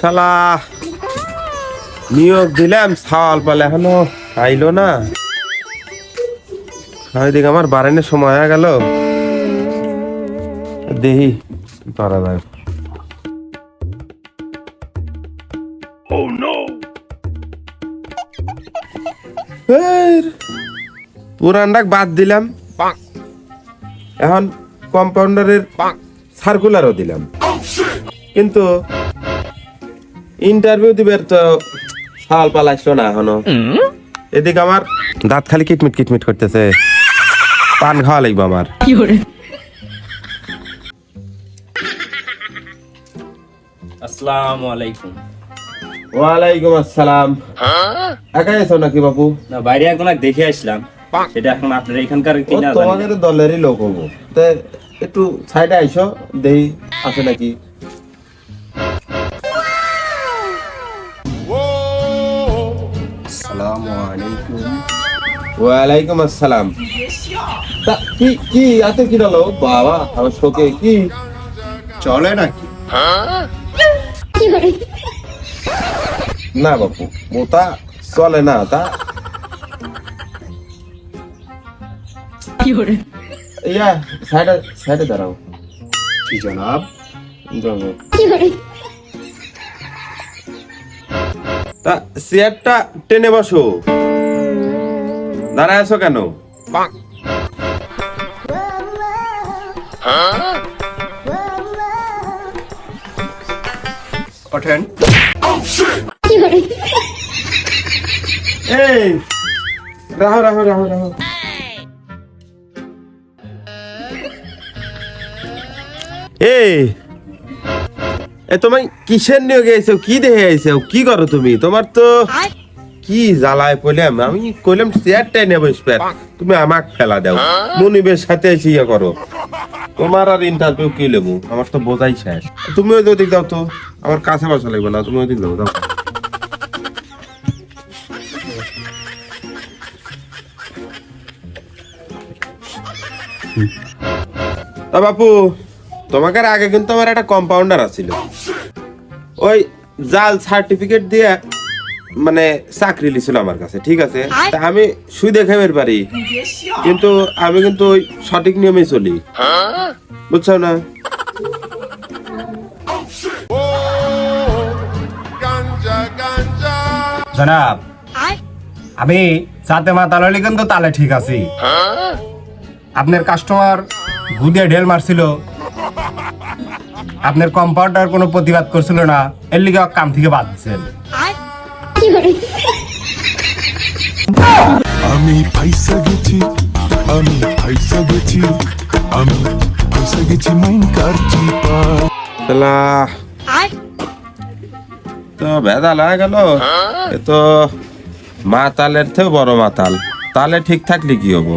শালা। নিয়োগ দিলাম সাল পালে এখনও আইলো না। ওইদিকে আমার বারেনের সময় হয়ে গেল। দেহি করা যায় এর, বাদ দিলাম। এখন কম্পাউন্ডারের সার্কুলারও দিলাম। কিন্তু ইন্টারভিউ দিবের তো সাল পাল আসলো না এখনও। এদিকে আমার দাঁত খালি কিটমিট কিটমিট করতেছে। পান খাওয়া লাগবে আমার। আসসালামু আলাইকুম। ওয়ালাইকুম আসসালাম। একাই আছো নাকি বাবু না বাইরে একজন দেখে আসলাম। সেটা এখন আপনার এখানকার ও কিনা তোমাদের দলেরই লোক হব। তে একটু সাইডে আইসো দেই আছে নাকি? ওয়ালাইকুম আসসালাম। তা কি কি এত কি হলো বাবা আমার শোকে কি? চলে নাকি? না বাপু মোতা চলে না তা? ইয়া সাইডে সাইডে দাঁড়াও। কি জনাব। তা চেয়ারটা টেনে বসো। দাঁড়ায় আছো কেন? ওঠেন এই রাহো রাহো রাহো রাহো। এই এ তোমায় কিসের নিয়ে গেছো কি দেখে আইছো? কি করো তুমি? তোমার তো কি জ্বালায় পড়লাম আমি কইলাম, চেয়ারটাই নেব স্পেয়ার। তুমি আমাক ফেলা দাও। মনিবের সাথে এসে ইয়ে করো। তোমার আর ইন্টারভিউ কি লেবু? আমার তো বোঝাই শেষ। তুমি ওই দিক দাও তো। আমার কাছে বসা লাগবে না, তুমি ওই দিক দাও দাও। তা বাপু, তোমাকে আগে কিন্তু আমার একটা কম্পাউন্ডার আছিল। ওই জাল সার্টিফিকেট দিয়ে মানে চাকরি লিছিল আমার কাছে ঠিক আছে? আমি সুই দেখাবের পারি। কিন্তু আমি কিন্তু ওই সঠিক নিয়মে চলি। বুঝছ না? জনাব আমি চাতে মা তালে কিন্তু তালে ঠিক আছি। আপনার কাস্টমার গুদিয়ে ঢেল মারছিল। আপনার কম্পাউন্ডার কোনো প্রতিবাদ করছিল না এর লিগে কাম থেকে বাদ দিচ্ছেন আমি ফাইসা গেছি আমি ফাইসা গেছি আমি ফাইসা গেছি মাইন কারচি পা। শালা তো ভেদা লাগা গেল। এ তো মাতালের থেকেও বড় মাতাল। তালে ঠিক থাকলে কি হব?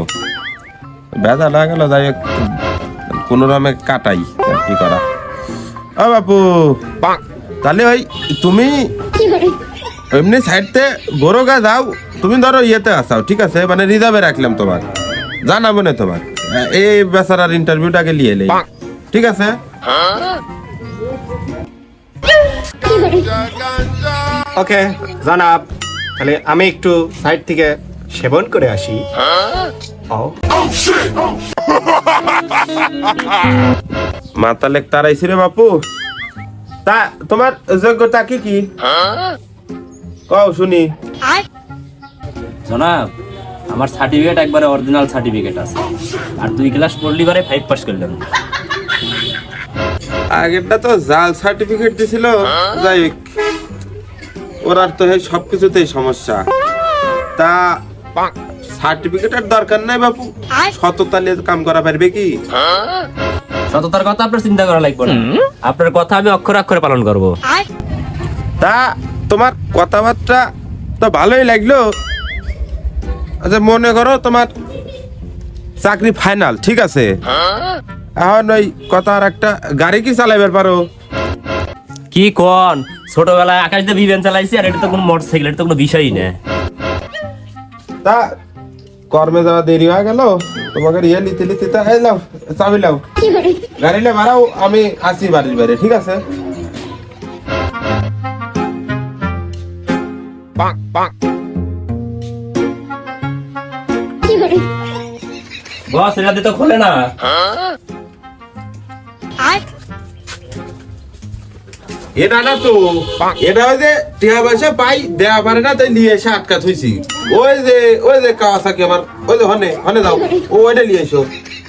ভেদা লাগা গেল যাই হোক, কোনো রকমে কাটাই কি করা। ও বাপু তাহলে ওই তুমি এমনি সাইডতে বড় গা যাও তুমি ধরো ইয়েতে আসাও ঠিক আছে? মানে রিজার্ভে রাখলাম তোমার। জানাব না তোমার। এই বেচারার ইন্টারভিউটাকে নিয়ে ঠিক আছে? ওকে জনাব। তাহলে আমি একটু সাইড থেকে সেবন করে আসি। মাতালেক তারাইছি রে বাপু। তা তোমার যোগ্যতা কি কি? কও শুনি। জনাব আমার সার্টিফিকেট একবারে অরিজিনাল সার্টিফিকেট আছে। আর দুই ক্লাস পড়লি বারে ফাইভ পাস করলাম। আগেরটা তো জাল সার্টিফিকেট দিছিল যাই হোক। ওরার তো সব কিছুতেই সমস্যা। তা সার্টিফিকেটের দরকার নাই বাপু। সততা নিয়ে কাম করা পারবে কি? সততার কথা আপনার চিন্তা করা লাগবে না। আপনার কথা আমি অক্ষর অক্ষরে পালন করব। তা তোমার কথাবার্তা তো ভালোই লাগল। আচ্ছা মনে করো তোমার চাকরি ফাইনাল ঠিক আছে? এখন ওই কথা আর একটা গাড়ি কি চালাইবার পারো? কি কোন? ছোটবেলায় আকাশ দিয়ে বিমান চালাইছি আর এটা তো কোনো মোটরসাইকেল এটা তো কোনো বিষয়ই না। তা কর্মে যাওয়া দেরি হয়ে গেল তোমাকে ইয়ে লিতে লিতে তা এই লাও চাবি লাও গাড়িলে বাড়াও আমি আসি বাড়ির বাইরে ঠিক আছে? বস এটা দিয়ে তো খোলে না। এটা না তো এটা ওই যে টিয়া পয়সা পাই দেয়া পারে না তাই নিয়ে এসে আটকা থুইছি। ওই যে ওই যে কাওয়াসাকি আমার ওই যে হনে হনে দাও। ও ওইটা নিয়ে এসো।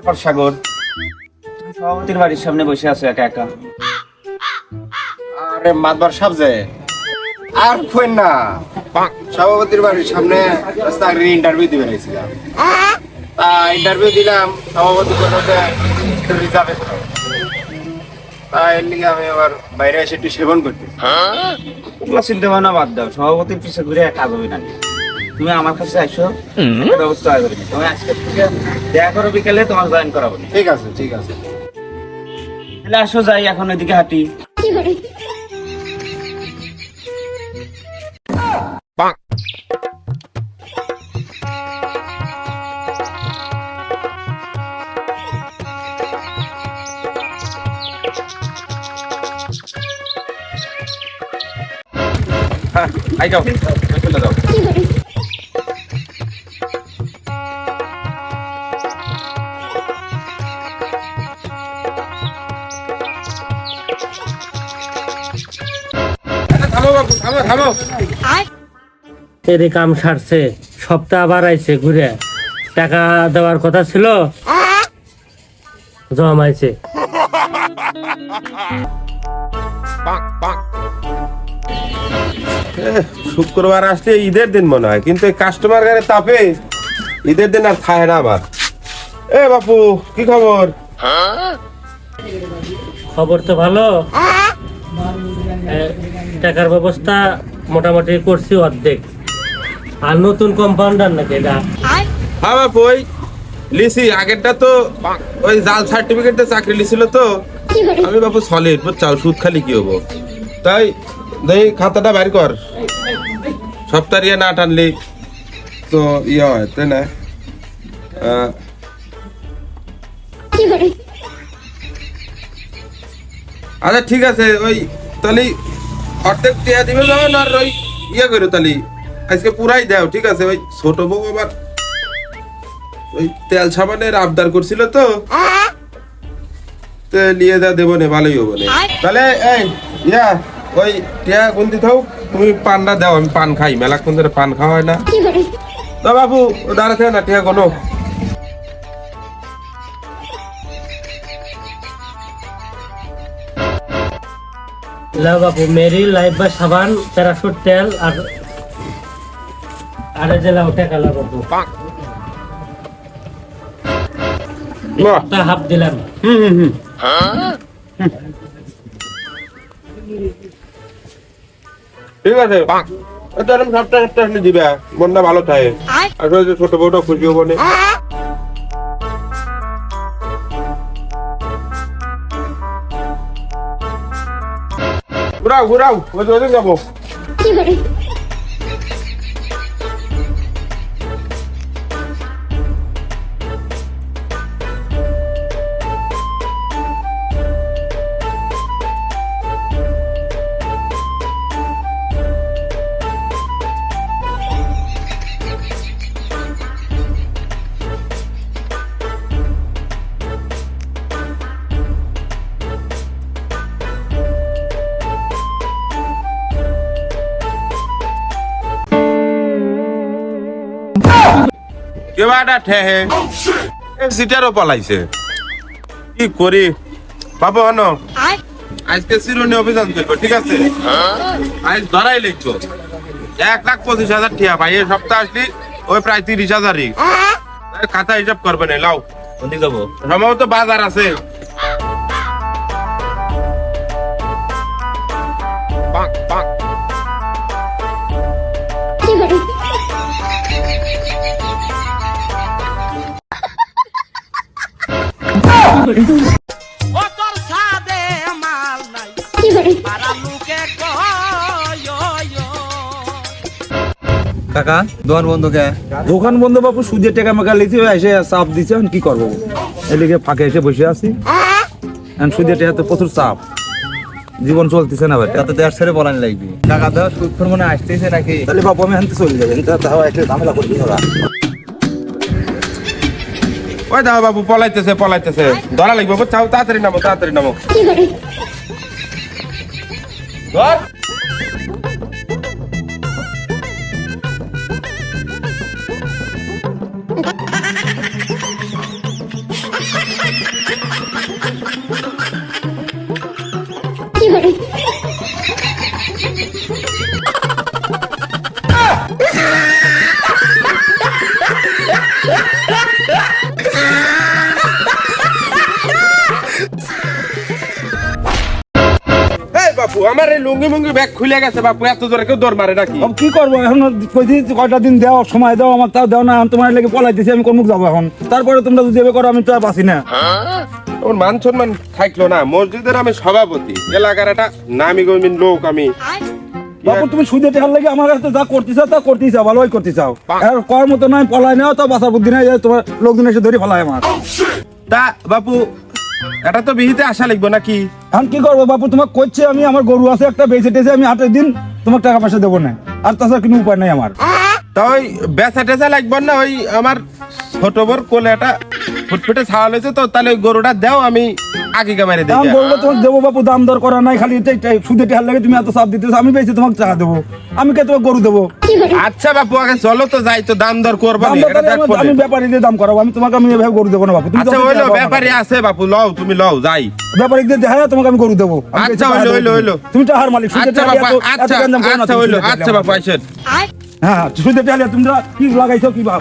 ব্যাপার সাগর? সভাপতির বাড়ির সামনে বসে আছো একা একা। আরে মাতবার সাবজে আর কইন না। সভাপতির বাড়ির সামনে চাকরির ইন্টারভিউ দিবে গেছিলাম তা ইন্টারভিউ দিলাম সভাপতি বলল যে রিজার্ভে লিগে আমি আবার বাইরে এসে একটু সেবন করতে ওগুলো চিন্তা ভাবনা বাদ দাও সভাপতির পিছিয়ে ঘুরে কাজ হবে না। তুমি আমার কাছে আসো ব্যবস্থা হয় করে তুমি আজকে থেকে দেখা করো বিকেলে তোমার জয়েন করাবো। ঠিক আছে ঠিক আছে। তাহলে আসো যাই এখন ওইদিকে হাঁটি। আই যাও। চলে যাও। এর কাম সারছে সপ্তাহ আবার আইছে ঘুরে। টাকা দেওয়ার কথা ছিল জমাইছে শুক্রবার আসলে ঈদের দিন মনে হয় কিন্তু এই কাস্টমার গাড়ি তাপে ঈদের দিন আর খায় না আবার। এ বাপু কি খবর? খবর তো ভালো। টাকার ব্যবস্থা মোটামুটি করছি অর্ধেক। আর নতুন কম্পাউন্ডার নাকি এটা? হ্যাঁ বাপু ওই লিসি আগেরটা তো ওই জাল সার্টিফিকেটে চাকরি লিছিল তো। আমি বাপু সলিড বুঝছাও সুদ খালি কি হব? তাই দেই খাতাটা বাইর কর। সপ্তাহ ইয়ে না টানলি তো ইয়ে হয় তাই না? আচ্ছা ঠিক আছে ওই তাহলে অর্ধেক টিয়া দিবে যখন আর ওই ইয়ে করো তাহলে আজকে পুরাই দাও ঠিক আছে? ওই ছোট বউ আবার ওই তেল সাবানের আবদার করছিল তো। তো নিয়ে দা দেবো নে ভালোই হব নে। তাহলে এই ইয়া ওই টিয়া গুনতি থাও তুমি পানটা দাও আমি পান খাই মেলাক্ষণ ধরে পান খাওয়া হয় না। বাবু দাঁড়া থাকে না টিয়া কোনো লাও বাপু মেরি লাইফ বা সাবান প্যারাশুট তেল আর আরে যে লাও টাকা লাও বাপু। একটা হাফ দিলাম। হুম হুম হুম। ঠিক আছে। এটা এরকম সাতটা আসলে দিবে। মনটা ভালো থাকে। আসলে ছোট বউটা খুশি হব নে। ঘুরাও ঘুরাও। ওই যাব। কেবা এটা ঠেহে। এ সিটারও পালাইছে। কি করি? বাবু হন? আজকে সিরুনি অভিযান করব ঠিক আছে? আজ ধরাই লিখছো এক লাখ পঁচিশ হাজার ঠিয়া ভাই এই সপ্তাহ আসলি ওই প্রায় তিরিশ হাজারই। খাতা হিসাব করবে না লাও। যাব? সম্ভবত বাজার আছে। কাকা দোকান বন্ধ কে? দোকান বন্ধ বাবু সুদের টাকা মাকা লিখে এসে চাপ দিছে এখন কি করব? এদিকে ফাঁকে এসে বসে আছি। এখন সুদের টাকা তো প্রচুর চাপ। জীবন চলতেছে না ভাই। কত দেড় ছেড়ে বলানি লাগবে। টাকা দেওয়া সুদ মনে আসতেছে নাকি? তাহলে বাবু আমি হানতে চলে যাবেন তাও একটা ঝামেলা করবি ওরা। ওই দাও বাবু পলাইতেছে পলাইতেছে। ধরা লাগবে চাও তাড়াতাড়ি নামো তাড়াতাড়ি নামো। ধর। এই লুঙ্গি মুঙ্গি ব্যাগ খুলে গেছে বাপু এত জোরে কেউ দৌড় মারে নাকি? কি করব? এখন কয়টা দিন দাও সময় দাও আমার তাও দাও না এখন তোমার লেগে পলাইতেছি আমি কোন মুখ যাব এখন? তারপরে তোমরা যদি এভাবে করো আমি তো আর বাঁচি না। ওর মান সম্মান থাকল না মসজিদের আমি সভাপতি এলাকার একটা নামি গমিন লোক আমি। বাবু তুমি সুদে টেহার লাগে আমার কাছে যা করতে চাও তা করতে চাও ভালোই করতে চাও। আর করার মতো নয় পলাই নাও তো বাঁচার বুদ্ধি নাই তোমার লোকজন এসে ধরে ফেলায় আমার। তা বাপু এটা তো বিহিতে আসা লাগবে নাকি? এখন কি করব বাপু? তোমাকে করছে আমি আমার গরু আছে একটা বেঁচে টেছে আমি আটের দিন তোমার টাকা পয়সা দেবো না। আর তাছাড়া কোনো উপায় নাই আমার। তা ওই বেচা টেচা লাগবে না ওই আমার ছোট বোর কোলে একটা ফুটফুটে ছাওয়া হয়েছে তো তাহলে ওই গরুটা দাও আমি আগে মেরে দিই দাম বলব তোমাকে দেবো বাপু দাম দর করা নাই খালি এটাই টাই- সুদে টেহার লাগে তুমি এত চাপ দিতেছো আমি বেশি তোমাকে টাকা দেবো আমি কে তোমাকে গরু দেবো আচ্ছা বাপু আগে চলো তো যাই তো দাম দর করব দাম দর এটা করে আমি- পরে। আমি ব্যাপারী দিয়ে দাম করাবো আমি তোমাকে আমি এভাবে গরু দেবো না বাপু তুমি আচ্ছা হইল। ব্যাপারী আছে বাপু লও তুমি লও যাই ব্যাপারী দিয়ে দেখা তোমাকে আমি গরু দেবো আমি আচ্ছা, টাকা হইল, দেবো হইল, তুমি। হইল। তুমি টাকার মালিক সুদে আচ্ছা টেহার বাপু এত- এত আচ্ছা গঞ্জাম করো না আচ্ছা তুমি হইল সুদে আচ্ছা। বাপু আইসেন হ্যাঁ সুদে টেহার তোমরা কি লাগাইছো কি ভাব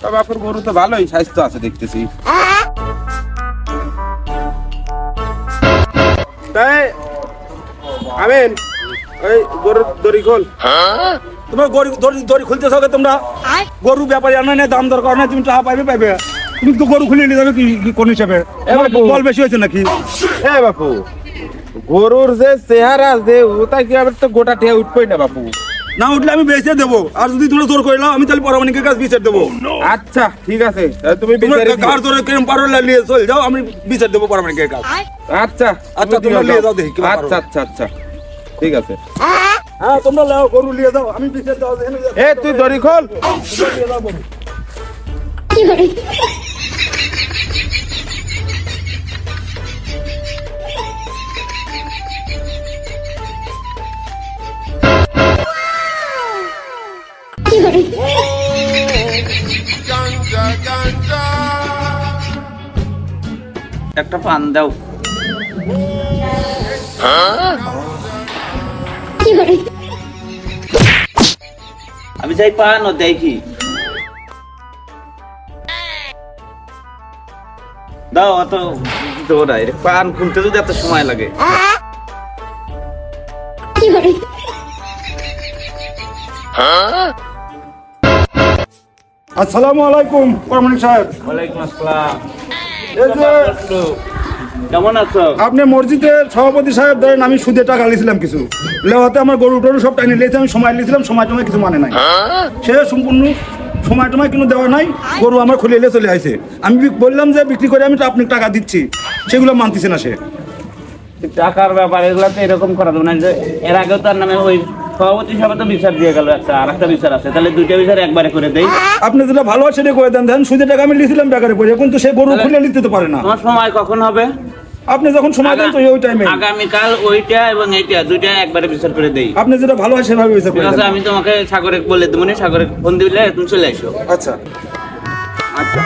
তা বাপুর গরু তো ভালোই স্বাস্থ্য আছে দেখতেছি। তাই আমেন ওই গরুর দড়ি খোল। তোমার গরু দড়ি দড়ি খুলতে সকে তোমরা। গরু ব্যাপারী আনা নেই দাম দর করা নাই তুমি টাকা পাইবে পাইবে। তুমি তো গরু খুলে নিয়ে যাবে কি কোন হিসাবে? বল বেশি হয়েছে নাকি? এ বাপু। গরুর যে চেহারা যে ওটা কি আবার তো গোটা ঠেয়া উঠবই না বাপু? না উঠলে আমি বেঁচে দেবো। আর যদি তোমরা জোর করে নাও আমি তাহলে পরামানিকের কাছে বিচার দেবো। আচ্ছা ঠিক আছে। তাহলে তুমি তোমরা বিচারে দিও। কার জোরে কেরম পারো নিয়ে চলে যাও আমি বিচার দেবো পরামানিকের কাছে। আচ্ছা আচ্ছা, তুমি তোমরা দিও নিয়ে যাও। যাও দেখি, কি ব্যাপার আচ্ছা আচ্ছা আচ্ছা ঠিক আছে। হ্যাঁ তোমরা লাও গরু নিয়ে যাও আমি বিচার দেওয়া এ তুই দড়ি খোল। নিয়ে যাও একটা পান দাও। আমি চাই পান ও দেখি দাও অত দৌড়াই পান খুলতে যদি এত সময় লাগে। আসসালামু আলাইকুম পরামানিক সাহেব। ওয়ালাইকুম আসসালাম। এই যে কেমন আছো? আপনি মসজিদের সভাপতি সাহেব ধরেন আমি সুদে টাকা লিয়েছিলাম কিছু। লেওয়াতে আমার গরু টরু সব টাইনে লিয়েছে আমি সময় লিয়েছিলাম সময় টময় কিছু মানে নাই। সে সম্পূর্ণ সময় টময় কিন্তু দেওয়া নাই গরু আমার খুলে এলে চলে আসে আমি বললাম যে বিক্রি করে আমি আপনি টাকা দিচ্ছি। সেগুলো মানতেছে না সে। টাকার ব্যাপার এগুলো তো এরকম করা যাবে না যে এর আগেও তার নামে ওই সভাপতি সভা তো বিচার দিয়ে গেল একটা আর একটা বিচার আছে। তাহলে দুইটা বিচার একবারে করে দেই। আপনি যেটা ভালো হয় সেটা করে দেন। দেন সুদে টাকা আমি লিয়েছিলাম বেকারে পড়ে। কিন্তু সে গরু খুলে নিতে তো পারে না। তোমার সময় কখন হবে? আপনি যখন সময় দেন তো ওই টাইমে আগামীকাল ওইটা এবং এইটা দুইটা একবারে বিচার করে দেই। আপনি যেটা ভালো হয় সেভাবে বিচার করে দেন। আমি তোমাকে সাগরে বলে দেবো সাগরে ফোন দিলে তুমি চলে আসো আচ্ছা। আচ্ছা।